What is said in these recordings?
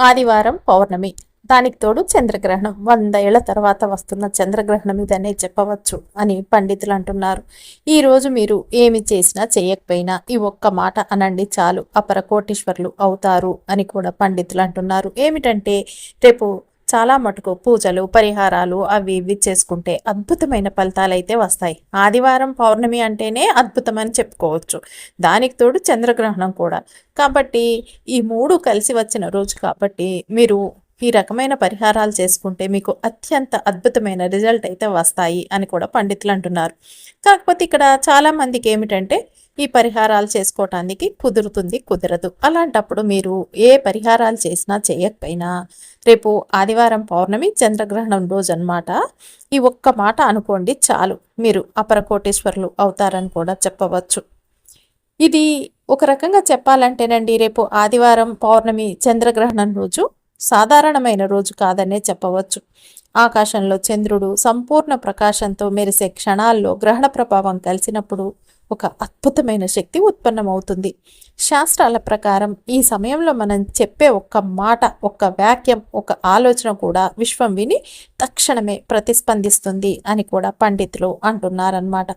ఆదివారం పౌర్ణమి. దానికి తోడు చంద్రగ్రహణం. వంద ఏళ్ళ తర్వాత వస్తున్న చంద్రగ్రహణం ఇదనే చెప్పవచ్చు అని పండితులు అంటున్నారు. ఈరోజు మీరు ఏమి చేసినా చేయకపోయినా ఈ ఒక్క మాట అనండి చాలు. అపర కోటీశ్వరులు అవుతారు అని కూడా పండితులు అంటున్నారు. ఏమిటంటే రేపు చాలా మటుకు పూజలు పరిహారాలు అవి ఇవి చేసుకుంటే అద్భుతమైన ఫలితాలు అయితే వస్తాయి. ఆదివారం పౌర్ణమి అంటేనే అద్భుతమని చెప్పుకోవచ్చు. దానికి తోడు చంద్రగ్రహణం కూడా. కాబట్టి ఈ మూడు కలిసి వచ్చిన రోజు కాబట్టి మీరు ఈ రకమైన పరిహారాలు చేసుకుంటే మీకు అత్యంత అద్భుతమైన రిజల్ట్ అయితే వస్తాయి అని కూడా పండితులు అంటున్నారు. కాకపోతే ఇక్కడ చాలామందికి ఏమిటంటే ఈ పరిహారాలు చేసుకోవటానికి కుదురుతుంది కుదరదు. అలాంటప్పుడు మీరు ఏ పరిహారాలు చేసినా చేయకపోయినా రేపు ఆదివారం పౌర్ణమి చంద్రగ్రహణం రోజు అనమాట ఈ ఒక్క మాట అనుకోండి చాలు. మీరు అపర కోటేశ్వరులు అవుతారని కూడా చెప్పవచ్చు. ఇది ఒక రకంగా చెప్పాలంటేనండి రేపు ఆదివారం పౌర్ణమి చంద్రగ్రహణం రోజు సాధారణమైన రోజు కాదనే చెప్పవచ్చు. ఆకాశంలో చంద్రుడు సంపూర్ణ ప్రకాశంతో మెరిసే క్షణాల్లో గ్రహణ ప్రభావం కలిసినప్పుడు ఒక అద్భుతమైన శక్తి ఉత్పన్నమవుతుంది. శాస్త్రాల ప్రకారం ఈ సమయంలో మనం చెప్పే ఒక్క మాట ఒక్క వాక్యం ఒక ఆలోచన కూడా విశ్వం విని తక్షణమే ప్రతిస్పందిస్తుంది అని కూడా పండితులు అంటున్నారనమాట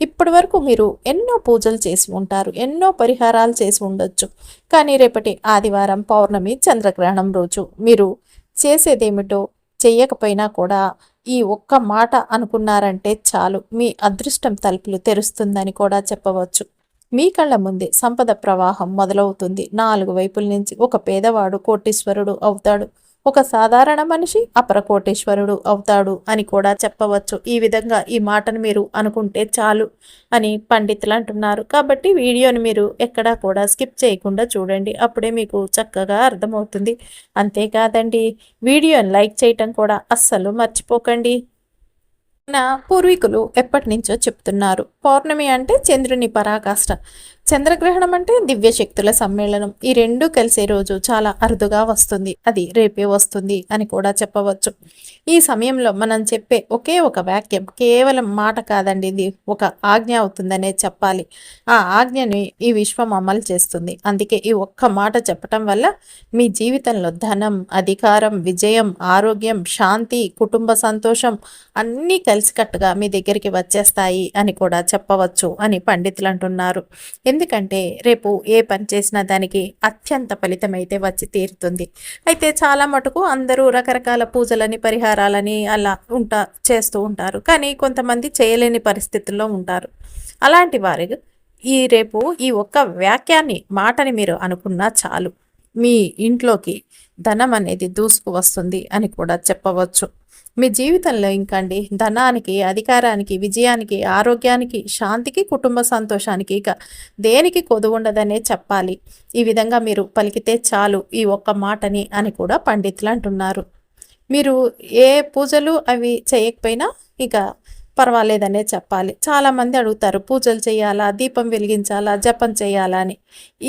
ఇప్పటి వరకు మీరు ఎన్నో పూజలు చేసి ఉంటారు ఎన్నో పరిహారాలు చేసి ఉండొచ్చు. కానీ రేపటి ఆదివారం పౌర్ణమి చంద్రగ్రహణం రోజు మీరు చేసేదేమిటో చేయకపోయినా కూడా ఈ ఒక్క మాట అనుకున్నారంటే చాలు. మీ అదృష్టం తలుపులు తెరుస్తుందని కూడా చెప్పవచ్చు. మీ కళ్ళ ముందే సంపద ప్రవాహం మొదలవుతుంది. నాలుగు వైపుల నుంచి ఒక పేదవాడు కోటీశ్వరుడు అవుతాడు. ఒక సాధారణ మనిషి అపరకోటేశ్వరుడు అవుతాడు అని కూడా చెప్పవచ్చు. ఈ విధంగా ఈ మాటను మీరు అనుకుంటే చాలు అని పండితులు అంటున్నారు. కాబట్టి వీడియోని మీరు ఎక్కడా కూడా స్కిప్ చేయకుండా చూడండి. అప్పుడే మీకు చక్కగా అర్థమవుతుంది. అంతేకాదండి వీడియోని లైక్ చేయటం కూడా అస్సలు మర్చిపోకండి. నా పూర్వీకులు ఎప్పటి నుంచో చెప్తున్నారు పౌర్ణమి అంటే చంద్రుని పరాకాష్ట. చంద్రగ్రహణం అంటే దివ్య శక్తుల సమ్మేళనం. ఈ రెండు కలిసే రోజు చాలా అరుదుగా వస్తుంది. అది రేపే వస్తుంది అని కూడా చెప్పవచ్చు. ఈ సమయంలో మనం చెప్పే ఒకే ఒక వాక్యం కేవలం మాట కాదండి. ఇది ఒక ఆజ్ఞ అవుతుందనే చెప్పాలి. ఆ ఆజ్ఞని ఈ విశ్వం అమలు చేస్తుంది. అందుకే ఈ ఒక్క మాట చెప్పటం వల్ల మీ జీవితంలో ధనం అధికారం విజయం ఆరోగ్యం శాంతి కుటుంబ సంతోషం అన్నీ కలిసికట్టుగా మీ దగ్గరికి వచ్చేస్తాయి అని కూడా చెప్పవచ్చు అని పండితులు అంటున్నారు. ఎందుకంటే రేపు ఏ పని చేసినా దానికి అత్యంత ఫలితం అయితే వచ్చి తీరుతుంది. అయితే చాలా మటుకు అందరూ రకరకాల పూజలని పరిహారాలని అలా ఉంటా చేస్తూ ఉంటారు. కానీ కొంతమంది చేయలేని పరిస్థితుల్లో ఉంటారు. అలాంటి వారి ఈ రేపు ఈ ఒక్క వాక్యాన్ని మాటని మీరు అనుకున్నా చాలు. మీ ఇంట్లోకి ధనం అనేది దూసుకు వస్తుంది అని కూడా చెప్పవచ్చు. మీ జీవితంలో ఇంకండి ధనానికి అధికారానికి విజయానికి ఆరోగ్యానికి శాంతికి కుటుంబ సంతోషానికి ఇక దేనికి కొదువుండదనే చెప్పాలి. ఈ విధంగా మీరు పలికితే చాలు ఈ ఒక్క మాటని అని కూడా పండితులు అంటున్నారు. మీరు ఏ పూజలు అవి చేయకపోయినా ఇక పర్వాలేదనే చెప్పాలి. చాలామంది అడుగుతారు పూజలు చేయాలా దీపం వెలిగించాలా జపం చేయాలా అని.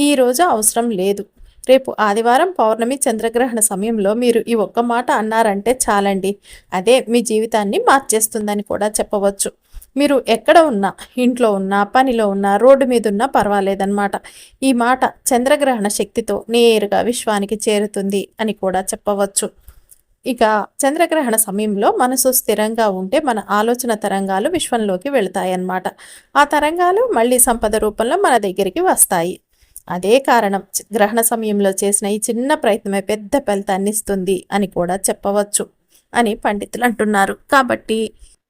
ఈరోజు అవసరం లేదు. రేపు ఆదివారం పౌర్ణమి చంద్రగ్రహణ సమయంలో మీరు ఈ ఒక్క మాట అన్నారంటే చాలండి. అదే మీ జీవితాన్ని మార్చేస్తుందని కూడా చెప్పవచ్చు. మీరు ఎక్కడ ఉన్నా ఇంట్లో ఉన్నా పనిలో ఉన్నా రోడ్డు మీద ఉన్నా పర్వాలేదన్నమాట. ఈ మాట చంద్రగ్రహణ శక్తితో నేరుగా విశ్వానికి చేరుతుంది అని కూడా చెప్పవచ్చు. ఇక చంద్రగ్రహణ సమయంలో మనసు స్థిరంగా ఉంటే మన ఆలోచన తరంగాలు విశ్వంలోకి వెళతాయన్నమాట. ఆ తరంగాలు మళ్ళీ సంపద రూపంలో మన దగ్గరికి వస్తాయి. అదే కారణం గ్రహణ సమయంలో చేసిన ఈ చిన్న ప్రయత్నమే పెద్ద ఫలితాన్ని ఇస్తుంది అని కూడా చెప్పవచ్చు అని పండితులు అంటున్నారు. కాబట్టి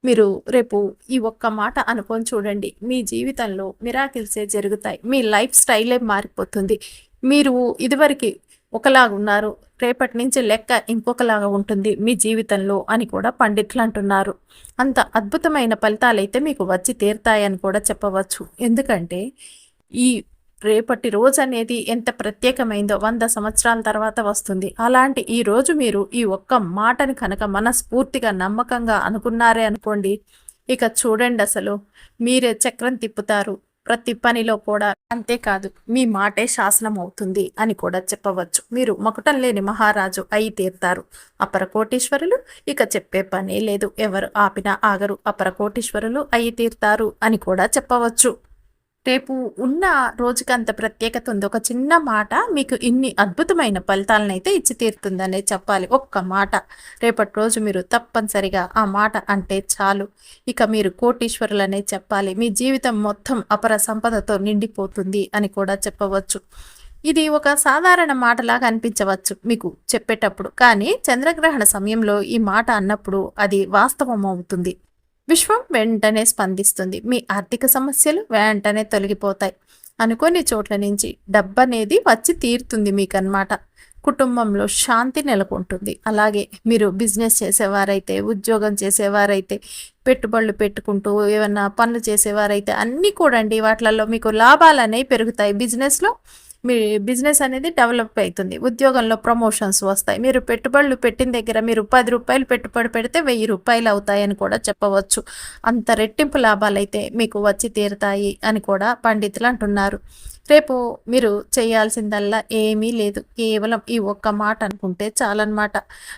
మీరు రేపు ఈ ఒక్క మాట అనుకొని చూడండి. మీ జీవితంలో మిరాకిల్సే జరుగుతాయి? మీ లైఫ్ స్టైలే మారిపోతుంది. మీరు ఇదివరకు ఒకలాగా ఉన్నారు. రేపటి నుంచి లెక్క ఇంకొకలాగా ఉంటుంది మీ జీవితంలో అని కూడా పండితులు అంటున్నారు. అంత అద్భుతమైన ఫలితాలైతే మీకు వచ్చి తీరుతాయని కూడా చెప్పవచ్చు. ఎందుకంటే ఈ రేపటి రోజు అనేది ఎంత ప్రత్యేకమైందో వంద సంవత్సరాల తర్వాత వస్తుంది. అలాంటి ఈ రోజు మీరు ఈ ఒక్క మాటని కనుక మనస్ఫూర్తిగా నమ్మకంగా అనుకున్నారే అనుకోండి ఇక చూడండి అసలు మీరే చక్రం తిప్పుతారు. ప్రతి పనిలో కూడా అంతేకాదు మీ మాటే శాసనం అవుతుంది అని కూడా చెప్పవచ్చు. మీరు మకుటం లేని మహారాజు అయి తీరుతారు. అపర కోటీశ్వరులు ఇక చెప్పే పని లేదు. ఎవరు ఆపినా ఆగరు. అపర కోటీశ్వరులు అయి తీరుతారు అని కూడా చెప్పవచ్చు. రేపు ఉన్న రోజుకి అంత ప్రత్యేకత ఉంది. ఒక చిన్న మాట మీకు ఇన్ని అద్భుతమైన ఫలితాలను అయితే ఇచ్చి తీరుతుందనే చెప్పాలి. ఒక్క మాట. రేపటి రోజు మీరు తప్పనిసరిగా ఆ మాట అంటే చాలు. ఇక మీరు కోటీశ్వరులనే చెప్పాలి. మీ జీవితం మొత్తం అపర సంపదతో నిండిపోతుంది అని కూడా చెప్పవచ్చు. ఇది ఒక సాధారణ మాటలాగా అనిపించవచ్చు మీకు చెప్పేటప్పుడు. కానీ చంద్రగ్రహణ సమయంలో ఈ మాట అన్నప్పుడు అది వాస్తవం అవుతుంది విశ్వం వెంటనే స్పందిస్తుంది. మీ ఆర్థిక సమస్యలు వెంటనే తొలగిపోతాయి. అనుకోని చోట్ల నుంచి డబ్బనేది వచ్చి తీరుతుంది మీకు కుటుంబంలో శాంతి నెలకొంటుంది. అలాగే మీరు బిజినెస్ చేసేవారైతే ఉద్యోగం చేసేవారైతే పెట్టుబడులు పెట్టుకుంటూ ఏమన్నా పనులు చేసేవారైతే అన్నీ కూడా అండి వాటిలలో మీకు లాభాలు అనేవి పెరుగుతాయి. బిజినెస్లో మీ బిజినెస్ అనేది డెవలప్ అవుతుంది. ఉద్యోగంలో ప్రమోషన్స్ వస్తాయి. మీరు పెట్టుబడులు పెట్టిన దగ్గర మీరు పది రూపాయలు పెట్టుబడి పెడితే వెయ్యి రూపాయలు అవుతాయని కూడా చెప్పవచ్చు. అంత రెట్టింపు లాభాలు అయితే మీకు వచ్చి తీరుతాయి అని కూడా పండితులు అంటున్నారు. రేపు మీరు చేయాల్సిందల్లా ఏమీ లేదు. కేవలం ఈ ఒక్క మాట అనుకుంటే చాలన్నమాట.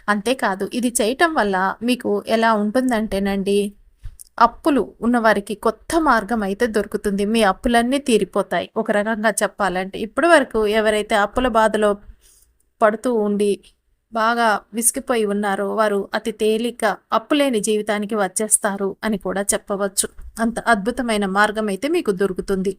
అంతేకాదు ఇది చేయటం వల్ల మీకు ఎలా ఉంటుందంటేనండి అప్పులు ఉన్నవారికి కొత్త మార్గం అయితే దొరుకుతుంది. మీ అప్పులన్నీ తీరిపోతాయి. ఒక రకంగా చెప్పాలంటే ఇప్పటి వరకు ఎవరైతే అప్పుల బాధలో పడుతూ ఉండి బాగా విసిగిపోయి ఉన్నారో వారు అతి తేలిక అప్పులేని జీవితానికి వచ్చేస్తారు అని కూడా చెప్పవచ్చు. అంత అద్భుతమైన మార్గం అయితే మీకు దొరుకుతుంది.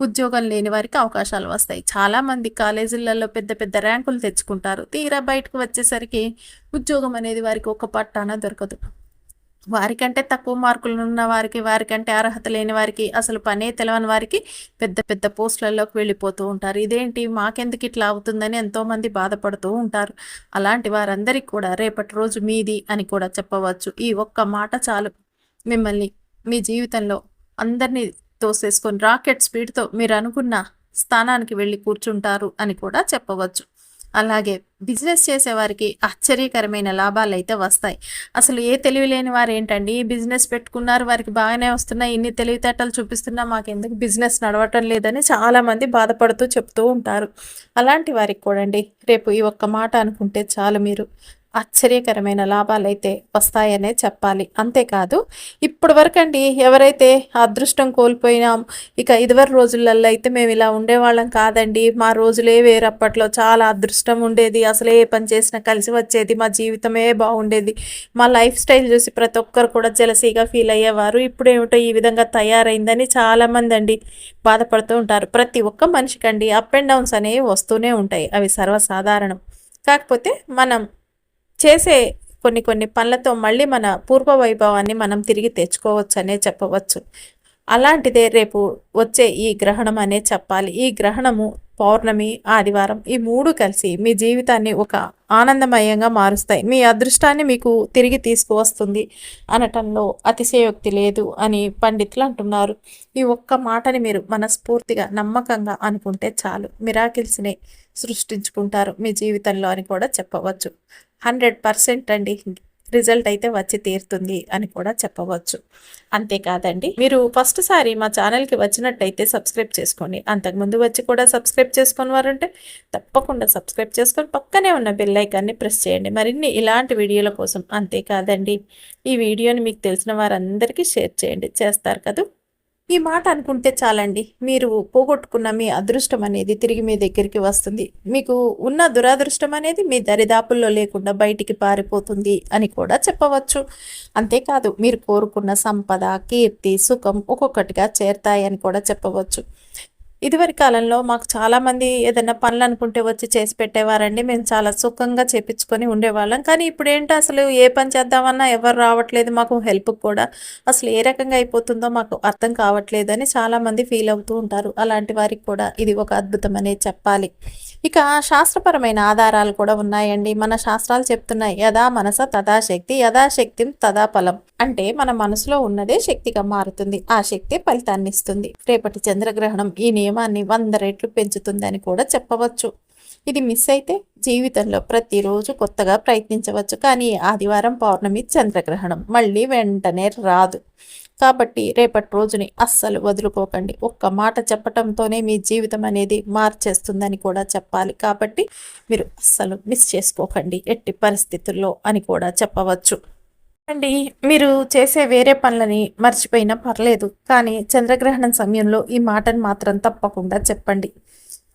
ఉద్యోగం లేని వారికి అవకాశాలు వస్తాయి. చాలామంది కాలేజీలలో పెద్ద పెద్ద ర్యాంకులు తెచ్చుకుంటారు. తీరా బయటకు వచ్చేసరికి ఉద్యోగం అనేది వారికి ఒక పట్టాన దొరకదు. వారికంటే తక్కువ మార్కులు ఉన్న వారికి వారికంటే అర్హత లేని వారికి అసలు పనే తెలవని వారికి పెద్ద పెద్ద పోస్టులలోకి వెళ్ళిపోతూ ఉంటారు. ఇదేంటి? మాకెందుకు ఇట్లా అవుతుందని ఎంతోమంది బాధపడుతూ ఉంటారు. అలాంటి వారందరికీ కూడా రేపటి రోజు మీది అని కూడా చెప్పవచ్చు. ఈ ఒక్క మాట చాలు. మిమ్మల్ని మీ జీవితంలో అందరినీ తోసేసుకొని రాకెట్ స్పీడ్తో మీరు అనుకున్న స్థానానికి వెళ్ళి కూర్చుంటారు అని కూడా చెప్పవచ్చు. అలాగే బిజినెస్ చేసేవారికి ఆశ్చర్యకరమైన లాభాలు అయితే వస్తాయి. అసలు ఏ తెలివి లేని వారు ఏంటండి బిజినెస్ పెట్టుకున్నారు వారికి బాగానే వస్తున్నాయి ఇన్ని తెలివితేటలు చూపిస్తున్నా మాకు ఎందుకు బిజినెస్ నడవటం లేదని చాలామంది బాధపడుతూ చెప్తూ ఉంటారు. అలాంటి వారికి కూడా రేపు ఈ ఒక్క మాట అనుకుంటే చాలు మీరు. ఆశ్చర్యకరమైన లాభాలు అయితే వస్తాయనే చెప్పాలి. అంతేకాదు ఇప్పటి వరకండి అండి ఎవరైతే అదృష్టం కోల్పోయినాం ఇక ఇదివరి రోజులలో అయితే మేము ఇలా ఉండేవాళ్ళం కాదండి. మా రోజులే వేరప్పట్లో చాలా అదృష్టం ఉండేది. అసలు ఏ పని చేసినా కలిసి వచ్చేది. మా జీవితమే బాగుండేది. మా లైఫ్ స్టైల్ చూసి ప్రతి ఒక్కరు కూడా జలసీగా ఫీల్ అయ్యేవారు. ఇప్పుడు ఏమిటో ఈ విధంగా తయారైందని చాలామంది అండి బాధపడుతూ ఉంటారు. ప్రతి ఒక్క మనిషికండి అప్ అండ్ డౌన్స్ అనేవి వస్తూనే ఉంటాయి. అవి సర్వసాధారణం. కాకపోతే మనం చేసే కొన్ని కొన్ని పనులతో మళ్ళీ మన పూర్వ వైభవాన్ని మనం తిరిగి తెచ్చుకోవచ్చు అనే చెప్పవచ్చు. అలాంటిదే రేపు వచ్చే ఈ గ్రహణం అనే చెప్పాలి. ఈ గ్రహణము పౌర్ణమి ఆదివారం ఈ మూడు కలిసి మీ జీవితాన్ని ఒక ఆనందమయంగా మారుస్తాయి. మీ అదృష్టాన్ని మీకు తిరిగి తీసుకువస్తుంది అనటంలో అతిశయోక్తి లేదు అని పండితులు అంటున్నారు. ఈ ఒక్క మాటని మీరు మనస్ఫూర్తిగా నమ్మకంగా అనుకుంటే చాలు. మిరాకిల్స్ని సృష్టించుకుంటారు మీ జీవితంలో అని కూడా చెప్పవచ్చు. హండ్రెడ్ పర్సెంట్ అండి రిజల్ట్ అయితే వచ్చి తీరుతుంది అని కూడా చెప్పవచ్చు. అంతేకాదండి మీరు ఫస్ట్ సారి మా ఛానల్కి వచ్చినట్టయితే సబ్స్క్రైబ్ చేసుకోండి. అంతకుముందు వచ్చి కూడా సబ్స్క్రైబ్ చేసుకుని వారంటే తప్పకుండా సబ్స్క్రైబ్ చేసుకొని పక్కనే ఉన్న బెల్లైకాన్ని ప్రెస్ చేయండి. మరిన్ని ఇలాంటి వీడియోల కోసం అంతేకాదండి. ఈ వీడియోని మీకు తెలిసిన వారందరికీ షేర్ చేయండి. చేస్తారు కదా? ఈ మాట అనుకుంటే చాలండి. మీరు పోగొట్టుకున్న మీ అదృష్టం అనేది తిరిగి మీ దగ్గరికి వస్తుంది. మీకు ఉన్న దురదృష్టం అనేది మీ దరిదాపుల్లో లేకుండా బయటికి పారిపోతుంది అని కూడా చెప్పవచ్చు. అంతేకాదు మీరు కోరుకున్న సంపద కీర్తి సుఖం ఒక్కొక్కటిగా చేరతాయని కూడా చెప్పవచ్చు. ఇదివరి కాలంలో మాకు చాలామంది ఏదైనా పనులు అనుకుంటే వచ్చి చేసి పెట్టేవారండి. మేము చాలా సుఖంగా చేపించుకొని ఉండేవాళ్ళం. కానీ ఇప్పుడు ఏంటి అసలు ఏ పని చేద్దామన్నా ఎవరు రావట్లేదు మాకు హెల్ప్ కూడా. అసలు ఏ రకంగా అయిపోతుందో మాకు అర్థం కావట్లేదు అని చాలామంది ఫీల్ అవుతూ ఉంటారు. అలాంటి వారికి కూడా ఇది ఒక అద్భుతం అనే చెప్పాలి. ఇక శాస్త్రపరమైన ఆధారాలు కూడా ఉన్నాయండి. మన శాస్త్రాలు చెప్తున్నాయి. యథా మనస తదా శక్తి యథా తదా ఫలం. అంటే మన మనసులో ఉన్నదే శక్తిగా మారుతుంది. ఆ శక్తి ఫలితాన్ని ఇస్తుంది. రేపటి చంద్రగ్రహణం ఈ నియమాన్ని వంద రెట్లు పెంచుతుందని కూడా చెప్పవచ్చు. ఇది మిస్ అయితే జీవితంలో ప్రతిరోజు కొత్తగా ప్రయత్నించవచ్చు. కానీ ఆదివారం పౌర్ణమి చంద్రగ్రహణం. మళ్ళీ వెంటనే రాదు. కాబట్టి రేపటి రోజుని అస్సలు వదులుకోకండి. ఒక్క మాట చెప్పటంతోనే మీ జీవితం అనేది మార్చేస్తుందని కూడా చెప్పాలి. కాబట్టి మీరు అస్సలు మిస్ చేసుకోకండి. ఎట్టి పరిస్థితుల్లో అని కూడా చెప్పవచ్చు. అండి మీరు చేసే వేరే పనులని మర్చిపోయినా పర్లేదు. కానీ చంద్రగ్రహణం సమయంలో ఈ మాటను మాత్రం తప్పకుండా చెప్పండి.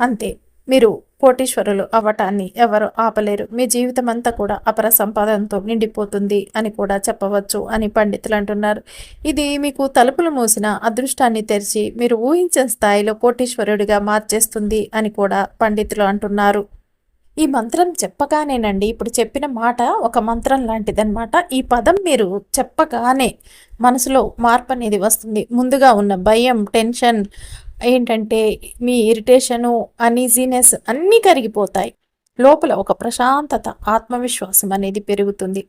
అంతే. మీరు కోటీశ్వరులు అవ్వటాన్ని ఎవరు ఆపలేరు. మీ జీవితం అంతా కూడా అపర సంపాదనతో నిండిపోతుంది అని కూడా చెప్పవచ్చు అని పండితులు అంటున్నారు. ఇది మీకు తలుపులు మూసిన అదృష్టాన్ని తెరిచి మీరు ఊహించిన స్థాయిలో కోటీశ్వరుడిగా మార్చేస్తుంది అని కూడా పండితులు అంటున్నారు. ఈ మంత్రం చెప్పగానేనండి ఇప్పుడు చెప్పిన మాట ఒక మంత్రం లాంటిదన్నమాట. ఈ పదం మీరు చెప్పగానే మనసులో మార్పు అనేది వస్తుంది. ముందుగా ఉన్న భయం టెన్షన్ ఏంటంటే మీ ఇరిటేషను అనీజీనెస్ అన్నీ కరిగిపోతాయి. లోపల ఒక ప్రశాంతత ఆత్మవిశ్వాసం అనేది పెరుగుతుంది.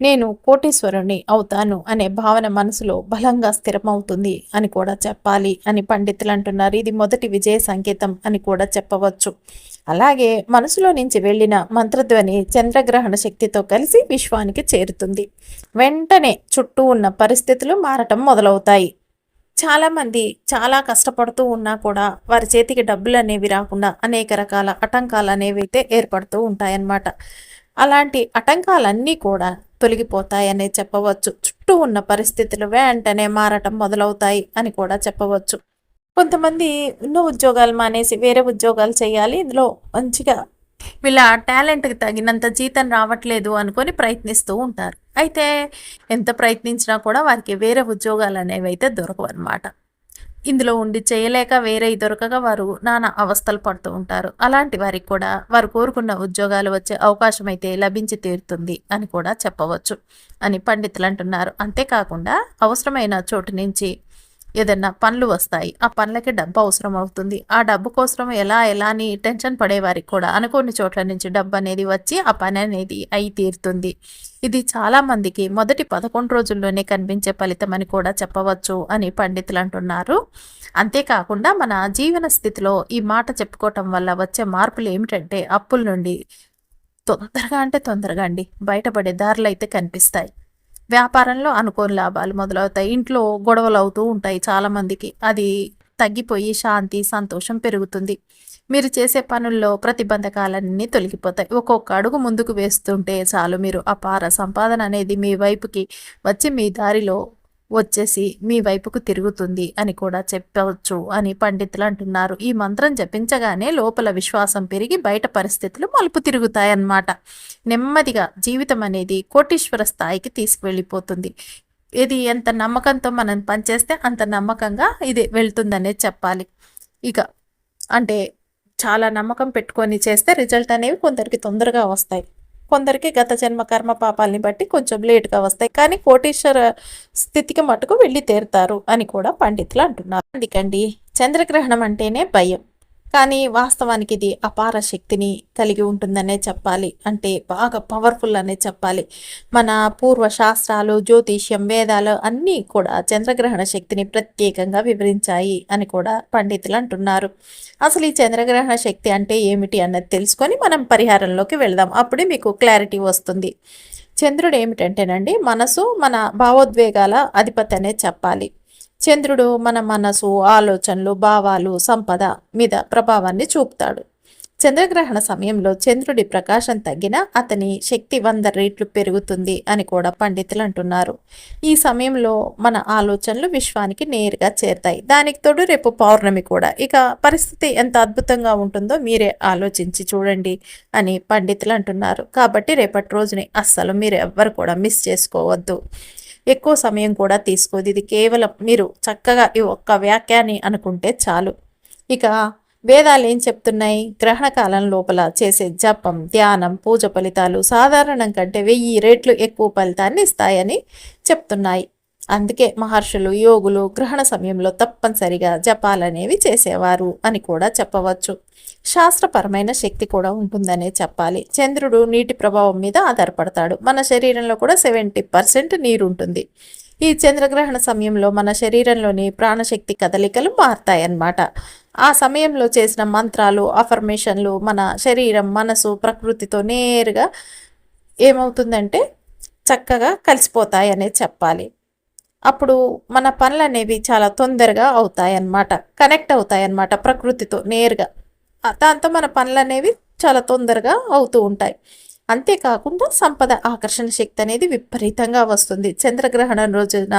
నేను కోటీశ్వరుణ్ణి అవుతాను అనే భావన మనసులో బలంగా స్థిరమవుతుంది అని కూడా చెప్పాలి అని పండితులు అంటున్నారు. ఇది మొదటి విజయ సంకేతం అని కూడా చెప్పవచ్చు. అలాగే మనసులో నుంచి వెళ్ళిన మంత్రధ్వని చంద్రగ్రహణ శక్తితో కలిసి విశ్వానికి చేరుతుంది. వెంటనే చుట్టూ ఉన్న పరిస్థితులు మారటం మొదలవుతాయి. చాలామంది చాలా కష్టపడుతూ ఉన్నా కూడా వారి చేతికి డబ్బులు అనేవి రాకుండా అనేక రకాల ఆటంకాలు అనేవి అయితే ఏర్పడుతూ ఉంటాయన్నమాట. అలాంటి ఆటంకాలన్నీ కూడా తొలగిపోతాయనే చెప్పవచ్చు. చుట్టూ ఉన్న పరిస్థితులు వెంటనే మారటం మొదలవుతాయి అని కూడా చెప్పవచ్చు. కొంతమంది ఎన్నో ఉద్యోగాలు మానేసి వేరే ఉద్యోగాలు చేయాలి. ఇందులో మంచిగా వీళ్ళ టాలెంట్కి తగినంత జీతం రావట్లేదు అనుకొని ప్రయత్నిస్తూ ఉంటారు. అయితే ఎంత ప్రయత్నించినా కూడా వారికి వేరే ఉద్యోగాలు అనేవి అయితే దొరకవు అనమాట ఇందులో ఉండి చేయలేక వేరే దొరకక వారు నానా అవస్థలు పడుతూ ఉంటారు. అలాంటి వారికి కూడా వారు కోరుకున్న ఉద్యోగాలు వచ్చే అవకాశం అయితే లభించి తీరుతుంది అని కూడా చెప్పవచ్చు అని పండితులు అంటున్నారు. అంతేకాకుండా అవసరమైన చోటు నుంచి ఏదన్నా పనులు వస్తాయి ఆ పనులకి డబ్బు అవసరం అవుతుంది. ఆ డబ్బు కోసం ఎలా ఎలా అని టెన్షన్ పడేవారికి కూడా అనుకోని చోట్ల నుంచి డబ్బు అనేది వచ్చి ఆ పని అనేది అయి తీరుతుంది. ఇది చాలా మందికి మొదటి పదకొండు రోజుల్లోనే కనిపించే ఫలితం అని కూడా చెప్పవచ్చు అని పండితులు అంటున్నారు. అంతేకాకుండా మన జీవన స్థితిలో ఈ మాట చెప్పుకోవటం వల్ల వచ్చే మార్పులు ఏమిటంటే అప్పుల నుండి తొందరగా అంటే తొందరగా అండి. బయటపడే దారులు అయితే కనిపిస్తాయి. వ్యాపారంలో అనుకోని లాభాలు మొదలవుతాయి. ఇంట్లో గొడవలు అవుతూ ఉంటాయి చాలామందికి అది తగ్గిపోయి శాంతి సంతోషం పెరుగుతుంది. మీరు చేసే పనుల్లో ప్రతిబంధకాలన్నీ తొలగిపోతాయి. ఒక్కొక్క అడుగు ముందుకు వేస్తుంటే చాలు మీరు అపార సంపాదన అనేది మీ వైపుకి వచ్చి మీ దారిలో వచ్చేసి మీ వైపుకు తిరుగుతుంది అని కూడా చెప్పవచ్చు అని పండితులు అంటున్నారు. ఈ మంత్రం జపించగానే లోపల విశ్వాసం పెరిగి బయట పరిస్థితులు మలుపు తిరుగుతాయన్నమాట. నెమ్మదిగా జీవితం అనేది కోటీశ్వర స్థాయికి తీసుకువెళ్ళిపోతుంది. ఇది ఎంత నమ్మకంతో మనం పనిచేస్తే అంత నమ్మకంగా ఇది వెళ్తుందనే చెప్పాలి. ఇక అంటే చాలా నమ్మకం పెట్టుకొని చేస్తే రిజల్ట్ అనేవి కొందరికి తొందరగా వస్తాయి. కొందరికి గత జన్మ కర్మ పాపాలని బట్టి కొంచెం లేట్గా వస్తాయి. కానీ కోటీశ్వర స్థితికి మటుకు వెళ్ళి తీరుతారు అని కూడా పండితులు అంటున్నారు. అందుకండి చంద్రగ్రహణం అంటేనే భయం. కానీ వాస్తవానికి ఇది అపార శక్తిని కలిగి ఉంటుందనే చెప్పాలి. అంటే బాగా పవర్ఫుల్ అనే చెప్పాలి. మన పూర్వ శాస్త్రాలు జ్యోతిష్యం వేదాలు అన్నీ కూడా చంద్రగ్రహణ శక్తిని ప్రత్యేకంగా వివరించాయి అని కూడా పండితులు అంటున్నారు. అసలు ఈ చంద్రగ్రహణ శక్తి అంటే ఏమిటి అన్నది తెలుసుకొని మనం పరిహారంలోకి వెళదాం. అప్పుడే మీకు క్లారిటీ వస్తుంది. చంద్రుడు ఏమిటంటేనండి మనసు మన భావోద్వేగాల అధిపతి అనే చెప్పాలి. చంద్రుడు మన మనసు ఆలోచనలు భావాలు సంపద మీద ప్రభావాన్ని చూపుతాడు. చంద్రగ్రహణ సమయంలో చంద్రుడి ప్రకాశం తగ్గినా అతని శక్తి వంద రేట్లు పెరుగుతుంది అని కూడా పండితులు అంటున్నారు. ఈ సమయంలో మన ఆలోచనలు విశ్వానికి నేరుగా చేరుతాయి. దానికి తోడు రేపు పౌర్ణమి కూడా. ఇక పరిస్థితి ఎంత అద్భుతంగా ఉంటుందో మీరే ఆలోచించి చూడండి అని పండితులు అంటున్నారు. కాబట్టి రేపటి రోజుని అస్సలు మీరు ఎవ్వరు కూడా మిస్ చేసుకోవద్దు. ఎక్కువ సమయం కూడా తీసుకోదు. ఇది కేవలం మీరు చక్కగా ఈ ఒక్క వ్యాఖ్యాన్ని అనుకుంటే చాలు. ఇక వేదాలు ఏం చెప్తున్నాయి? గ్రహణ కాలం లోపల చేసే జపం ధ్యానం పూజ ఫలితాలు సాధారణం కంటే వెయ్యి రేట్లు ఎక్కువ ఫలితాన్ని ఇస్తాయని చెప్తున్నాయి. అందుకే మహర్షులు యోగులు గ్రహణ సమయంలో తప్పనిసరిగా జపాలనేవి చేసేవారు అని కూడా చెప్పవచ్చు. శాస్త్రపరమైన శక్తి కూడా ఉంటుందనే చెప్పాలి. చంద్రుడు నీటి ప్రభావం మీద ఆధారపడతాడు. మన శరీరంలో కూడా సెవెంటీ పర్సెంట్ నీరు ఉంటుంది. ఈ చంద్రగ్రహణ సమయంలో మన శరీరంలోని ప్రాణశక్తి కదలికలు మారుతాయన్నమాట. ఆ సమయంలో చేసిన మంత్రాలు అఫర్మేషన్లు మన శరీరం మనసు ప్రకృతితో నేరుగా ఏమవుతుందంటే చక్కగా కలిసిపోతాయి అనేది చెప్పాలి. అప్పుడు మన పనులు అనేవి చాలా తొందరగా అవుతాయన్నమాట కనెక్ట్ అవుతాయన్నమాట ప్రకృతితో నేరుగా. దాంతో మన పనులు అనేవి చాలా తొందరగా అవుతూ ఉంటాయి. అంతేకాకుండా సంపద ఆకర్షణ శక్తి అనేది విపరీతంగా వస్తుంది. చంద్రగ్రహణం రోజున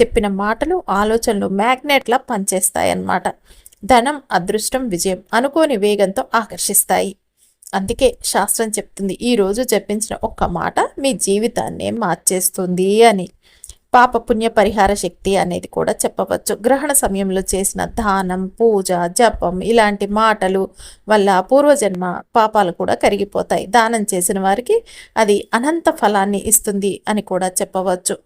చెప్పిన మాటలు ఆలోచనలు మ్యాగ్నెట్లా పనిచేస్తాయి అన్నమాట ధనం అదృష్టం విజయం అనుకోని వేగంతో ఆకర్షిస్తాయి. అందుకే శాస్త్రం చెప్తుంది ఈరోజు చెప్పించిన ఒక్క మాట మీ జీవితాన్నే మార్చేస్తుంది అని. పాప పుణ్య పరిహార శక్తి అనేది కూడా చెప్పవచ్చు. గ్రహణ సమయంలో చేసిన దానం పూజ జపం ఇలాంటి మాటలు వల్ల పూర్వజన్మ పాపాలు కూడా కరిగిపోతాయి. దానం చేసిన వారికి అది అనంత ఫలాన్ని ఇస్తుంది అని కూడా చెప్పవచ్చు.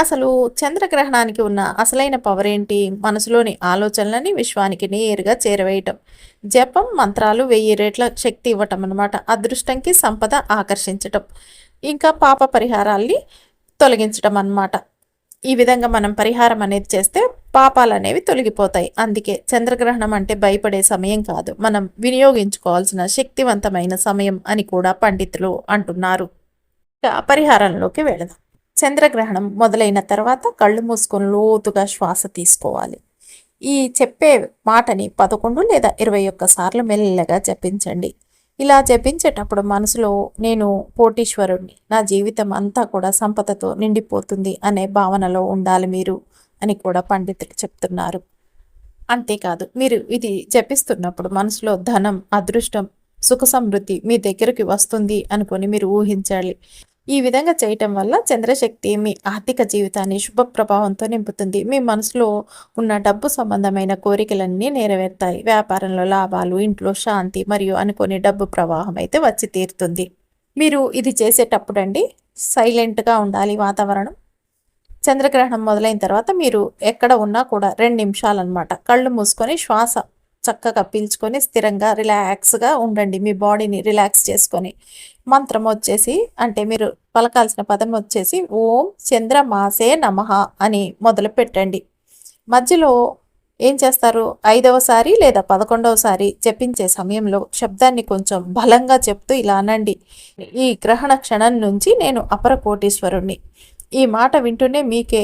అసలు చంద్రగ్రహణానికి ఉన్న అసలైన పవర్ ఏంటి? మనసులోని ఆలోచనలని విశ్వానికి నేరుగా చేరవేయటం. జపం మంత్రాలు వెయ్యి రేట్ల శక్తి ఇవ్వటం అనమాట అదృష్టంకి సంపద ఆకర్షించటం. ఇంకా పాప పరిహారాల్ని తొలగించడం అన్నమాట ఈ విధంగా మనం పరిహారం అనేది చేస్తే పాపాలు అనేవి తొలగిపోతాయి. అందుకే చంద్రగ్రహణం అంటే భయపడే సమయం కాదు. మనం వినియోగించుకోవాల్సిన శక్తివంతమైన సమయం అని కూడా పండితులు అంటున్నారు. పరిహారంలోకి వెళదాం. చంద్రగ్రహణం మొదలైన తర్వాత కళ్ళు మూసుకొని లోతుగా శ్వాస తీసుకోవాలి. ఈ చెప్పే మాటని పదకొండు లేదా ఇరవై ఒక్క సార్లు మెల్లగా జపించండి. ఇలా జపించేటప్పుడు మనసులో నేను కోటీశ్వరుణ్ణి నా జీవితం అంతా కూడా సంపదతో నిండిపోతుంది అనే భావనలో ఉండాలి మీరు అని కూడా పండితులు చెప్తున్నారు. అంతేకాదు మీరు ఇది జపిస్తున్నప్పుడు మనసులో ధనం అదృష్టం సుఖ సమృద్ధి మీ దగ్గరికి వస్తుంది అనుకొని మీరు ఊహించాలి. ఈ విధంగా చేయటం వల్ల చంద్రశక్తి మీ ఆర్థిక జీవితాన్ని శుభ ప్రభావంతో నింపుతుంది. మీ మనసులో ఉన్న డబ్బు సంబంధమైన కోరికలన్నీ నెరవేరుతాయి. వ్యాపారంలో లాభాలు ఇంట్లో శాంతి మరియు అనుకోని డబ్బు ప్రవాహం అయితే వచ్చి తీరుతుంది. మీరు ఇది చేసేటప్పుడు అండి సైలెంట్గా ఉండాలి వాతావరణం. చంద్రగ్రహణం మొదలైన తర్వాత మీరు ఎక్కడ ఉన్నా కూడా రెండు నిమిషాలన్నమాట. కళ్ళు మూసుకొని శ్వాస చక్కగా పీల్చుకొని స్థిరంగా రిలాక్స్గా ఉండండి మీ బాడీని రిలాక్స్ చేసుకొని. మంత్రం వచ్చేసి అంటే మీరు పలకాల్సిన పదం వచ్చేసి ఓం చంద్రమాసే నమః అని మొదలు పెట్టండి. మధ్యలో ఏం చేస్తారు? ఐదవసారి లేదా పదకొండవసారి జపించే సమయంలో శబ్దాన్ని కొంచెం బలంగా చెప్తూ ఇలా అనండి. ఈ గ్రహణ క్షణం నుంచి నేను అపర కోటీశ్వరుణ్ణి. ఈ మాట వింటూనే మీకే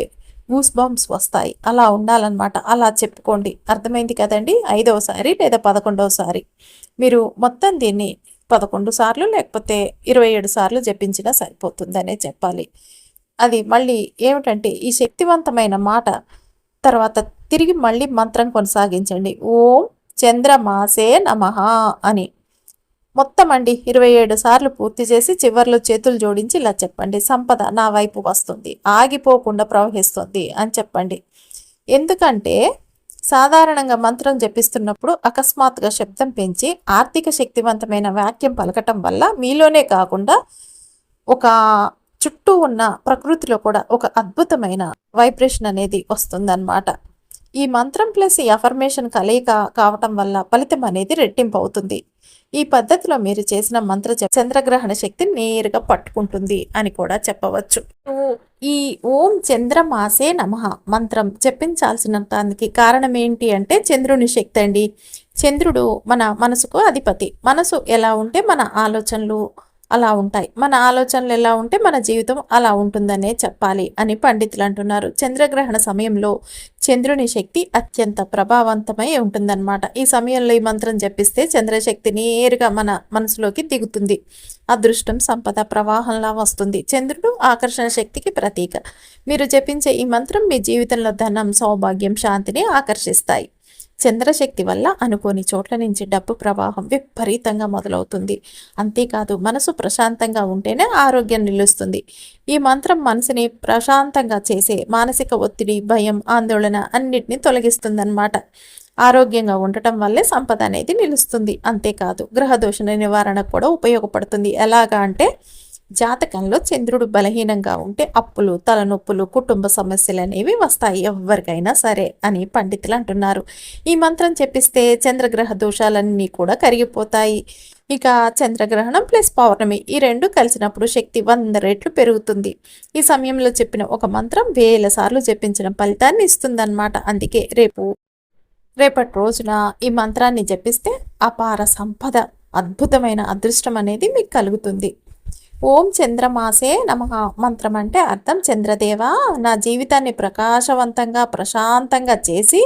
గూస్ బాంబ్స్ వస్తాయి. అలా ఉండాలన్నమాట. అలా చెప్పుకోండి. అర్థమైంది కదండి? ఐదవసారి లేదా పదకొండవసారి మీరు మొత్తం దీన్ని పదకొండు సార్లు లేకపోతే ఇరవై ఏడు సార్లు జపించినా సరిపోతుందనే చెప్పాలి. అది మళ్ళీ ఏమిటంటే ఈ శక్తివంతమైన మాట తర్వాత తిరిగి మళ్ళీ మంత్రం కొనసాగించండి. ఓం చంద్రమాసే నమ అని. మొత్తం అండి ఇరవై ఏడు సార్లు పూర్తి చేసి చివర్లో చేతులు జోడించి ఇలా చెప్పండి సంపద నా వైపు వస్తుంది ఆగిపోకుండా ప్రవహిస్తుంది అని చెప్పండి. ఎందుకంటే సాధారణంగా మంత్రం జపిస్తున్నప్పుడు అకస్మాత్తుగా శబ్దం పెంచి ఆర్థిక శక్తివంతమైన వాక్యం పలకటం వల్ల మీలోనే కాకుండా ఒక చుట్టూ ఉన్న ప్రకృతిలో కూడా ఒక అద్భుతమైన వైబ్రేషన్ అనేది వస్తుందన్నమాట. ఈ మంత్రం ప్లస్ ఈ అఫర్మేషన్ కలయిక కావటం వల్ల ఫలితం అనేది రెట్టింపు అవుతుంది. ఈ పద్ధతిలో మీరు చేసిన మంత్ర చంద్రగ్రహణ శక్తి నేరుగా పట్టుకుంటుంది అని కూడా చెప్పవచ్చు. ఈ ఓం చంద్రమాసే నమః మంత్రం చెప్పించాల్సిన దానికి కారణం ఏంటి అంటే చంద్రుని శక్తి అండి. చంద్రుడు మన మనసుకు అధిపతి. మనసు ఎలా ఉంటే మన ఆలోచనలు అలా ఉంటాయి. మన ఆలోచనలు ఎలా ఉంటే మన జీవితం అలా ఉంటుందనే చెప్పాలి అని పండితులు అంటున్నారు. చంద్రగ్రహణ సమయంలో చంద్రుని శక్తి అత్యంత ప్రభావవంతమై ఉంటుందన్నమాట. ఈ సమయంలో ఈ మంత్రం జపిస్తే చంద్రశక్తి నేరుగా మన మనసులోకి దిగుతుంది. అదృష్టం సంపద ప్రవాహంలా వస్తుంది. చంద్రుడు ఆకర్షణ శక్తికి ప్రతీక. మీరు జపించే ఈ మంత్రం మీ జీవితంలో ధనం సౌభాగ్యం శాంతిని ఆకర్షిస్తాయి. చంద్రశక్తి వల్ల అనుకోని చోట్ల నుంచి డబ్బు ప్రవాహం విపరీతంగా మొదలవుతుంది. అంతేకాదు మనసు ప్రశాంతంగా ఉంటేనే ఆరోగ్యం నిలుస్తుంది. ఈ మంత్రం మనసుని ప్రశాంతంగా చేసే మానసిక ఒత్తిడి భయం ఆందోళన అన్నిటిని తొలగిస్తుందన్నమాట. ఆరోగ్యంగా ఉండటం వల్లే సంపద అనేది నిలుస్తుంది. అంతేకాదు గ్రహదోషణ నివారణకు కూడా ఉపయోగపడుతుంది. ఎలాగా అంటే జాతకంలో చంద్రుడు బలహీనంగా ఉంటే అప్పులు తలనొప్పులు కుటుంబ సమస్యలు అనేవి వస్తాయి ఎవరికైనా సరే అని పండితులు అంటున్నారు. ఈ మంత్రం చెప్పిస్తే చంద్రగ్రహ దోషాలన్నీ కూడా కరిగిపోతాయి. ఇక చంద్రగ్రహణం ప్లస్ పౌర్ణమి ఈ రెండు కలిసినప్పుడు శక్తి వంద రెట్లు పెరుగుతుంది. ఈ సమయంలో చెప్పిన ఒక మంత్రం వేల సార్లు జపించిన ఫలితాన్ని ఇస్తుందన్నమాట. అందుకే రేపు రేపటి రోజున ఈ మంత్రాన్ని జపిస్తే అపార సంపద అద్భుతమైన అదృష్టం అనేది మీకు కలుగుతుంది. ఓం చంద్రమాసే నమ మంత్రం అంటే అర్థం. చంద్రదేవ నా జీవితాన్ని ప్రకాశవంతంగా ప్రశాంతంగా చేసి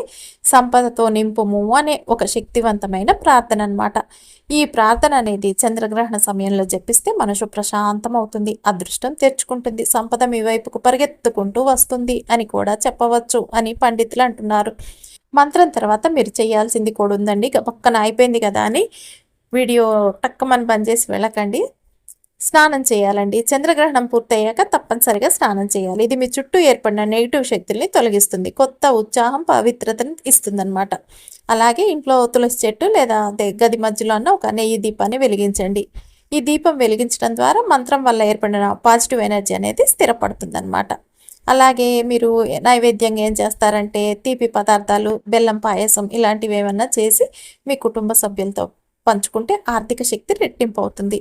సంపదతో నింపుము అనే ఒక శక్తివంతమైన ప్రార్థన అనమాట ఈ ప్రార్థన అనేది చంద్రగ్రహణ సమయంలో జపిస్తే మనసు ప్రశాంతం అవుతుంది అదృష్టం తెచ్చుకుంటుంది సంపద మీ వైపుకు పరిగెత్తుకుంటూ వస్తుంది అని కూడా చెప్పవచ్చు అని పండితులు అంటున్నారు. మంత్రం తర్వాత మీరు చేయాల్సింది కూడా ఉందండి. పక్కన అయిపోయింది కదా అని వీడియో టక్కమని బంద్ చేసి వెళ్ళకండి. స్నానం చేయాలండి. చంద్రగ్రహణం పూర్తయ్యాక తప్పనిసరిగా స్నానం చేయాలి. ఇది మీ చుట్టూ ఏర్పడిన నెగిటివ్ శక్తుల్ని తొలగిస్తుంది. కొత్త ఉత్సాహం పవిత్రతను ఇస్తుందన్నమాట. అలాగే ఇంట్లో తులసి చెట్టు లేదా గది మధ్యలో అన్న ఒక నెయ్యి దీపాన్ని వెలిగించండి. ఈ దీపం వెలిగించడం ద్వారా మంత్రం వల్ల ఏర్పడిన పాజిటివ్ ఎనర్జీ అనేది స్థిరపడుతుందనమాట అలాగే మీరు నైవేద్యంగా ఏం చేస్తారంటే తీపి పదార్థాలు బెల్లం పాయసం ఇలాంటివి ఏమన్నా చేసి మీ కుటుంబ సభ్యులతో పంచుకుంటే ఆర్థిక శక్తి రెట్టింపు అవుతుంది.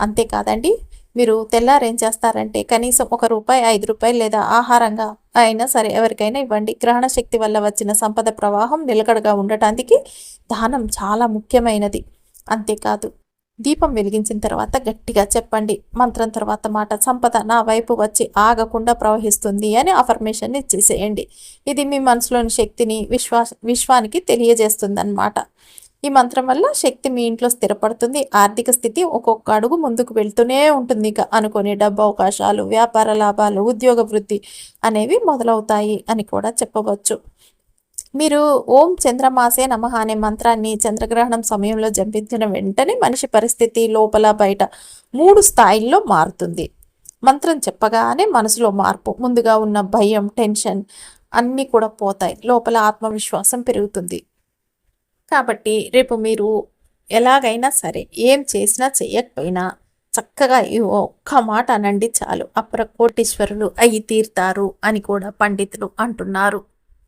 అంతేకాదండి. మీరు తెల్లారేం చేస్తారంటే కనీసం ఒక రూపాయి ఐదు రూపాయలు లేదా ఆహారంగా అయినా సరే ఎవరికైనా ఇవ్వండి. గ్రహణ శక్తి వల్ల వచ్చిన సంపద ప్రవాహం నిలకడగా ఉండటానికి దానం చాలా ముఖ్యమైనది. అంతేకాదు దీపం వెలిగించిన తర్వాత గట్టిగా చెప్పండి. మంత్రం తర్వాత మాట సంపద నా వైపు వచ్చి ఆగకుండా ప్రవహిస్తుంది అని అఫర్మేషన్ ఇచ్చేసేయండి. ఇది మీ మనసులోని శక్తిని విశ్వాస విశ్వానికి తెలియజేస్తుంది అన్నమాట ఈ మంత్రం వల్ల శక్తి మీ ఇంట్లో స్థిరపడుతుంది. ఆర్థిక స్థితి ఒక్కొక్క అడుగు ముందుకు వెళ్తూనే ఉంటుంది. ఇక అనుకునే డబ్బు అవకాశాలు వ్యాపార లాభాలు ఉద్యోగ వృద్ధి అనేవి మొదలవుతాయి అని కూడా చెప్పవచ్చు. మీరు ఓం చంద్రమాసే నమ అనే మంత్రాన్ని చంద్రగ్రహణం సమయంలో జపించిన వెంటనే మనిషి పరిస్థితి లోపల బయట మూడు స్థాయిల్లో మారుతుంది. మంత్రం చెప్పగానే మనసులో మార్పు ముందుగా ఉన్న భయం టెన్షన్ అన్నీ కూడా పోతాయి. లోపల ఆత్మవిశ్వాసం పెరుగుతుంది. కాబట్టి రేపు మీరు ఎలాగైనా సరే ఏం చేసినా చేయకపోయినా చక్కగా ఈ ఒక్క మాట అనండి చాలు. అప్ర కోటీశ్వరులు అయి తీరుతారు అని కూడా పండితులు అంటున్నారు.